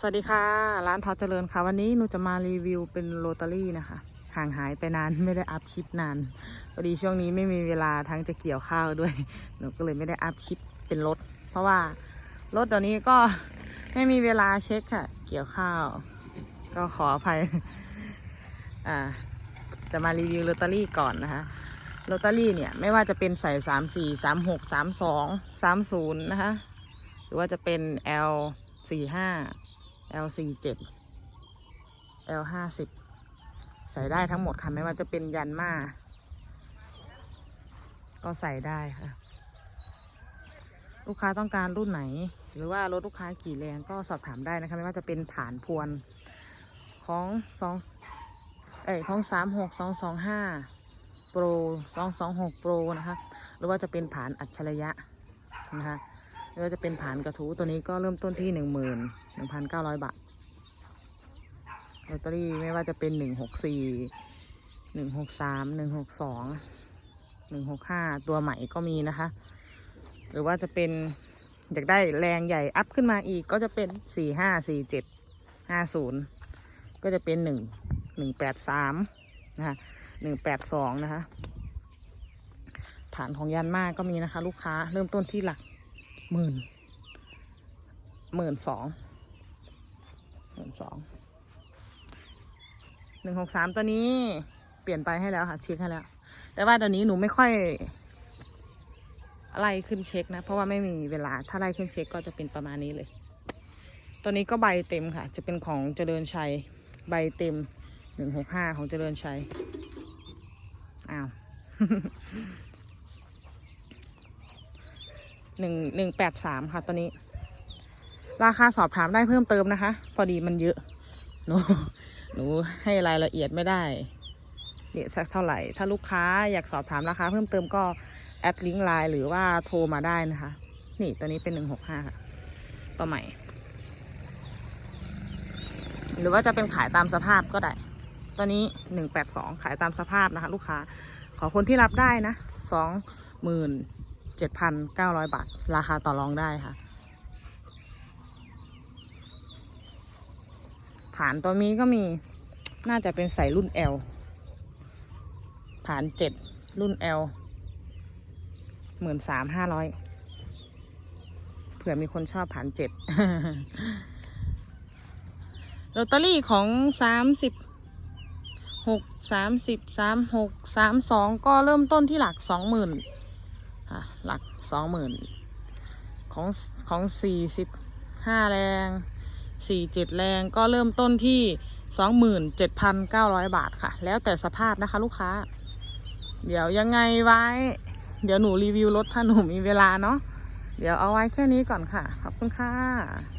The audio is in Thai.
สวัสดีค่ะ ร้านทอเจริญค่ะ วันนี้หนูจะมารีวิวเป็นโรตารี่นะคะ ห่างหายไปนานไม่ได้อัพคลิปนานพอดีช่วงนี้ไม่มีเวลาทั้งจะเกี่ยวข้าวด้วย หนูก็เลยไม่ได้อัพคลิปเป็นรถ เพราะว่ารถเดี๋ยวนี้ก็ไม่มีเวลาเช็คค่ะ เกี่ยวข้าว ก็ขออภัยอ่าจะมารีวิวโรตารี่ก่อนนะคะโรตารี่เนี่ยไม่ว่าจะเป็นใส่สามสี่สามหกสามสองสามศูนย์นะคะ หรือว่าจะเป็น L สี่ห้า L สี่เจ็ด L ห้าสิบใส่ได้ทั้งหมดค่ะ ไม่ว่าจะเป็นยันมาก็ใส่ได้ค่ะ ลูกค้าต้องการรุ่นไหน หรือว่ารถลูกค้ากี่แรงก็สอบถามได้นะคะ ไม่ว่าจะเป็นฐานพวนของสองเอ้ยของสามหกสองสองห้าโปรสองสองหกโปรนะคะ หรือว่าจะเป็นฐานอัจฉริยะนะคะ หรือว่าจะเป็นฐานกระทู้ตัวนี้ก็เริ่มต้นที่หนึ่งหมื่นหนึ่งพันเก้าร้อยบาทลอตเตอรี่ไม่ว่าจะเป็นหนึ่งหกสี่หนึ่งหกสามหนึ่งหกสองหนึ่งหกห้าตัวใหม่ก็มีนะคะ หรือว่าจะเป็นอยากได้แรงใหญ่อัพขึ้นมาอีกก็จะเป็นสี่ห้าสี่เจ็ดห้าศูนย์ก็จะเป็นหนึ่งหนึ่งแปดสามนะคะหนึ่งแปดสองนะคะ ฐานของยันมากก็มีนะคะ ลูกค้าเริ่มต้นที่หลัก หมื่นหมื่นสองหมื่นสองหนึ่งหกสามตัวนี้เปลี่ยนไปให้แล้วค่ะเช็คให้แล้ว แต่ว่าตอนนี้หนูไม่ค่อยไล่ขึ้นเช็คนะ เพราะว่าไม่มีเวลาถ้าไล่ขึ้นเช็คก็จะเป็นประมาณนี้เลย ตัวนี้ก็ใบเต็มค่ะ จะเป็นของเจริญชัย ใบเต็มหนึ่งหกห้าของเจริญชัยอ้าว หนึ่งหนึ่งแปดสามค่ะตัวนี้ ราคาสอบถามได้เพิ่มเติมนะคะ พอดีมันเยอะ หนู หนูให้รายละเอียดไม่ได้เยอะสักเท่าไหร่ ถ้าลูกค้าอยากสอบถามราคาเพิ่มเติมก็แอดลิงก์ไลน์หรือว่าโทรมาได้นะคะ นี่ตัวนี้เป็นหนึ่งหกห้าค่ะ ตัวใหม่ หรือว่าจะเป็นขายตามสภาพก็ได้ ตัวนี้หนึ่งแปดสองขายตามสภาพนะคะ ลูกค้า ขอคนที่รับได้นะสองหมื่น เจ็ดพันเก้าร้อยบาท ราคาต่อรองได้ค่ะ ฐานตัวนี้ก็มีน่าจะเป็นใส่รุ่น L ฐานเจ็ดรุ่น L หมื่นสามห้าร้อยเผื่อมีคนชอบฐานเจ็ดลอตเตอรี่ของสามสิบหกสามสิบสามหกสามสองก็เริ่มต้นที่หลักสองหมื่น อะหลักสองหมื่นของของสี่สิบห้าแรงสี่เจ็ดแรงก็เริ่มต้นที่สองหมื่นเจ็ดพันเก้าร้อยบาทค่ะ แล้วแต่สภาพนะคะลูกค้า เดี๋ยวยังไงไว้ เดี๋ยวหนูรีวิวรถถ้าหนูมีเวลาเนาะเดี๋ยวเอาไว้แค่นี้ก่อนค่ะ ขอบคุณค่ะ